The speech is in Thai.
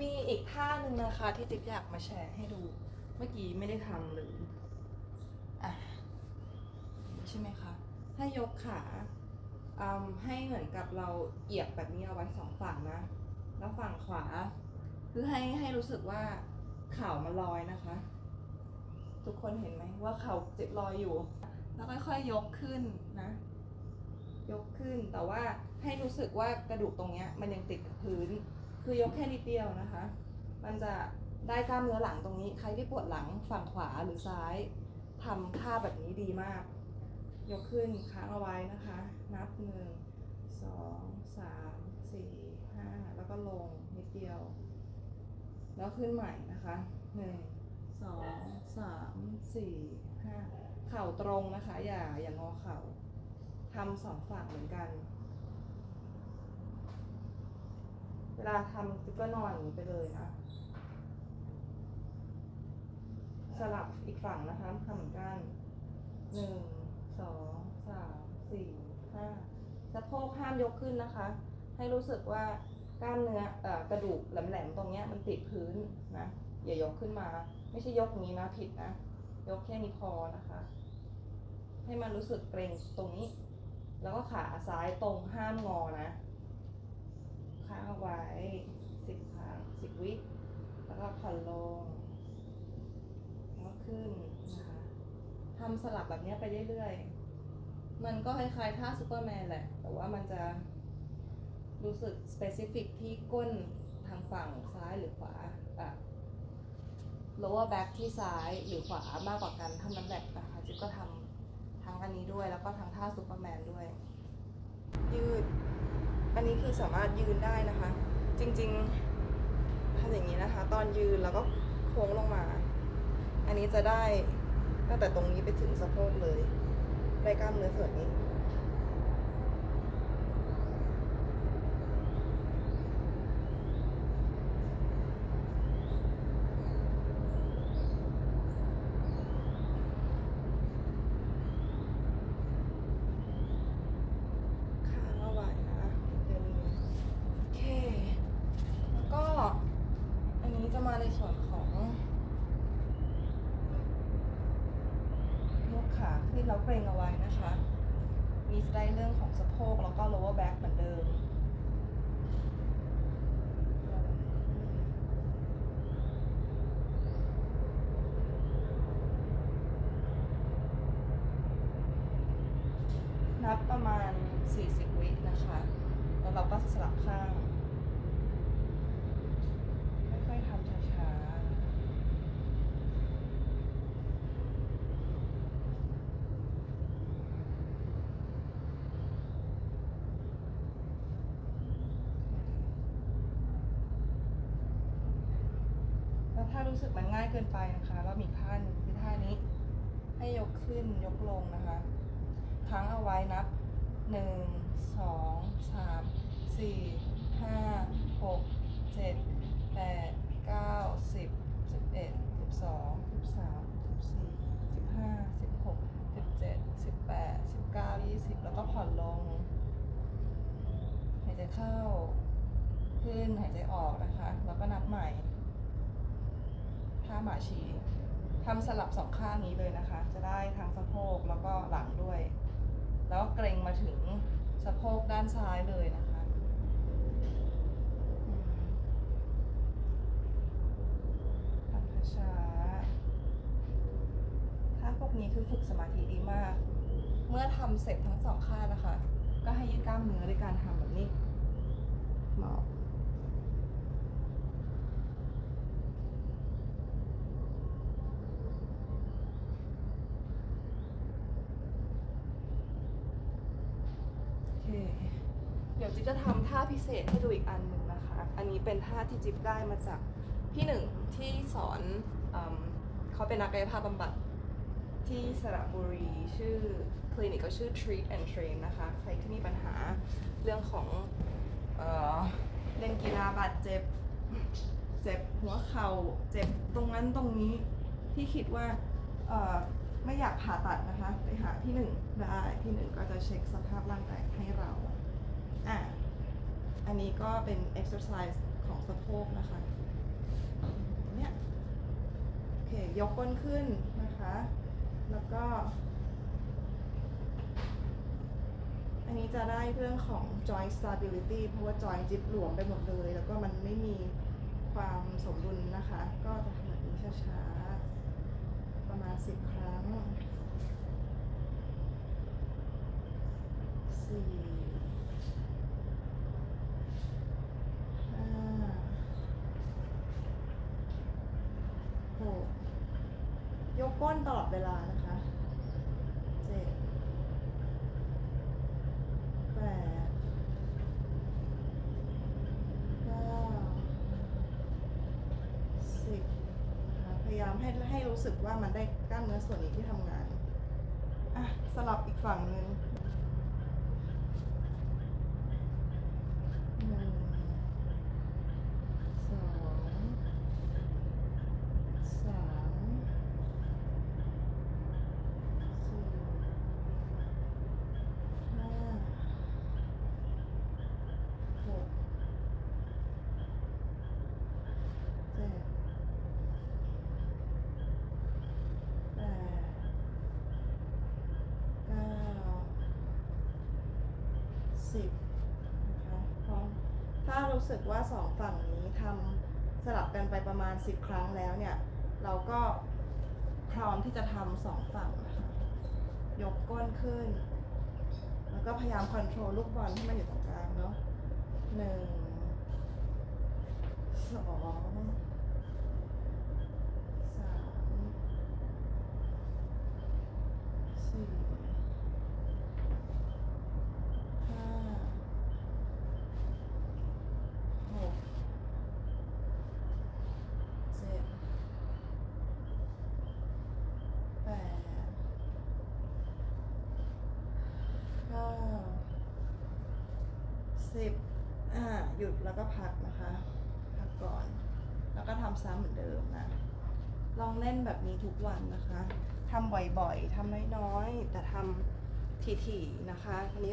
มีอีกท่าหนึ่งนะคะ ที่จิ๊บอยากมาแชร์ให้ดู เมื่อกี้ไม่ได้ทำเลยอะใช่ไหมคะ ให้ยกขาอืมให้เหมือนกับเราเหยียบแบบนี้เอาไว้สองฝั่งนะ แล้วฝั่งขวา คือให้ให้รู้สึกว่าเข่ามันลอยนะคะ ทุกคนเห็นไหมว่าเข่าเจ็บลอยอยู่ แล้วค่อยๆยกขึ้นนะ ยกขึ้นแต่ว่าให้รู้สึกว่ากระดูกตรงเนี้ยมันยังติดกับพื้น คือยกแค่นิดเดียวนะคะ มันจะได้กล้ามเนื้อหลังตรงนี้ ใครที่ปวดหลังฝั่งขวาหรือซ้ายทำท่าแบบนี้ดีมาก ยกขึ้นค้างเอาไว้นะคะ นับหนึ่งสองสามสี่ห้าแล้วก็ลงนิดเดียว แล้วขึ้นใหม่นะคะหนึ่งสองสามสี่ห้าเข่าตรงนะคะ อย่าอย่างอเข่าทำสองฝั่งเหมือนกัน เวลาทำจิ๊บก็นอนอย่างนี้ไปเลยนะ สลับอีกฝั่งนะคะทำเหมือนกันหนึ่งสองสามสี่ห้าสะโพกห้ามยกขึ้นนะคะ ให้รู้สึกว่ากล้ามเนื้ออกระดูกแหลมๆตรงเนี้ยมันติดพื้นนะอย่ายกขึ้นมา ไม่ใช่ยกนี้นะผิดนะ ยกแค่นี้พอนะคะ ให้มันรู้สึกเกร็งตรงนี้ แล้วก็ขาซ้ายตรงห้ามงอนะ ค้างเอาไว้สิบครั้งสิบวิแล้วก็ผ่อนลงแล้วขึ้นนะคะทำสลับแบบนี้ไปเรื่อยๆ มันก็คล้ายๆท่าซูเปอร์แมนแหละ แต่ว่ามันจะรู้สึกสเปซิฟิกที่ก้นทางฝั่งซ้ายหรือขวาอะ lower back ที่ซ้ายหรือขวามากกว่ากันเท่านั้นแหละนะคะจิ๊บก็ทำทั้งอันนี้ด้วยแล้วก็ทั้งท่าซูเปอร์แมนด้วย ยืด อันนี้คือสามารถยืนได้นะคะ จริงๆทำอย่างนี้นะคะ ตอนยืนแล้วก็โค้งลงมา อันนี้จะได้ตั้งแต่ตรงนี้ไปถึงสะโพกเลยได้กล้ามเนื้อส่วนนี้ ค้างเอาไว้นะเดี๋ยวนี้โอเค แล้วก็ อันนี้จะมาในส่วนของยก ขาขึ้นแล้วเกรงเอาไว้นะคะ มีจะได้เรื่องของสะโพกแล้วก็ lower back เหมือนเดิมนับประมาณ 40 วินะคะ แล้วเราก็สลับข้าง ค่อยๆทำช้าๆ แล้ว ถ้ารู้สึกมันง่ายเกินไปนะคะเรามีท่านคือท่านี้ ให้ยกขึ้นยกลงนะคะค้างเอาไว้นับหนึ่งสองสามสี่ห้าหกเจ็ดแปดเก้าสิบสิบเอ็ดสิบสองสิบสามสิบสี่สิบห้าสิบหกสิบเจ็ดสิบแปดสิบเก้ายี่สิบแล้วก็ผ่อนลง หายใจเข้า ขึ้นหายใจออกนะคะ แล้วก็นับใหม่ ท่าหมาชีทำสลับสองข้างนี้เลยนะคะ จะได้ทั้งสะโพกแล้วก็หลังด้วย แล้วก็เกรงมาถึงสะโพกด้านซ้ายเลยนะคะ ทำช้าๆถ้าพวกนี้คือฝึกสมาธิดีมาก เมื่อทำเสร็จทั้งสองข้างนะคะ ก็ให้ยืดกล้ามเนื้อด้วยการทำแบบนี้หมอบโอเค เดี๋ยวจิ๊บจะทำท่าพิเศษให้ดูอีกอันหนึ่งนะคะ อันนี้เป็นท่าที่จิ๊บได้มาจากพี่หนึ่งที่สอนอมเขาเป็นนักกายภาพบำบัดที่สระบุรีชื่อคลินิกก็ชื่อ Treat and Train นะคะ ใครที่มีปัญหาเรื่องของเอ่อเล่นกีฬาบาดเจ็บ เจ็บหัวเข่าเจ็บตรงนั้นตรงนี้ที่คิดว่าเอ่อไม่อยากผ่าตัดนะคะ ไปหาพี่หนึ่งได้ พี่หนึ่งก็จะเช็คสภาพร่างกายให้เรา อะอันนี้ก็เป็น exercise ของสะโพกนะคะเนี่ยโอเค ยกก้นขึ้นนะคะ แล้วก็ อันนี้จะได้เรื่องของ joint stability เพราะว่า joint จิบหลวมไปหมดเลย แล้วก็มันไม่มีความสมดุลนะคะ ก็จะทำแบบนี้ช้าๆ กก้นตลอดเวลานะคะเจ็ดแปดเก้าสิบพยายามให้ให้รู้สึกว่ามันได้กล้ามเนื้อส่วนนี้ที่ทำงาน อะ สลับอีกฝั่งหนึ่งหนึ่งสองสามสี่ห้าหกเจ็ดแปดเก้า สิบนะคะพร้อมถ้ารู้สึกว่าสองฝั่งนี้ทำสลับกันไปประมาณ 10 ครั้งแล้วเนี่ย เราก็พร้อมที่จะทำสองฝั่งนะคะยกก้นขึ้น แล้วก็พยายามคอนโทรลลูกบอลให้มันอยู่ตรงกลางเนาะหนึ่งสองสามสี่ห้า หกเจ็ดแปดเก้า สิบอ่าหยุดแล้วก็พักนะคะ พักก่อน แล้วก็ทำซ้ำเหมือนเดิมนะ ลองเล่นแบบนี้ทุกวันนะคะทำบ่อยๆทำน้อยๆ แต่ทำถี่ๆนะคะวันนี้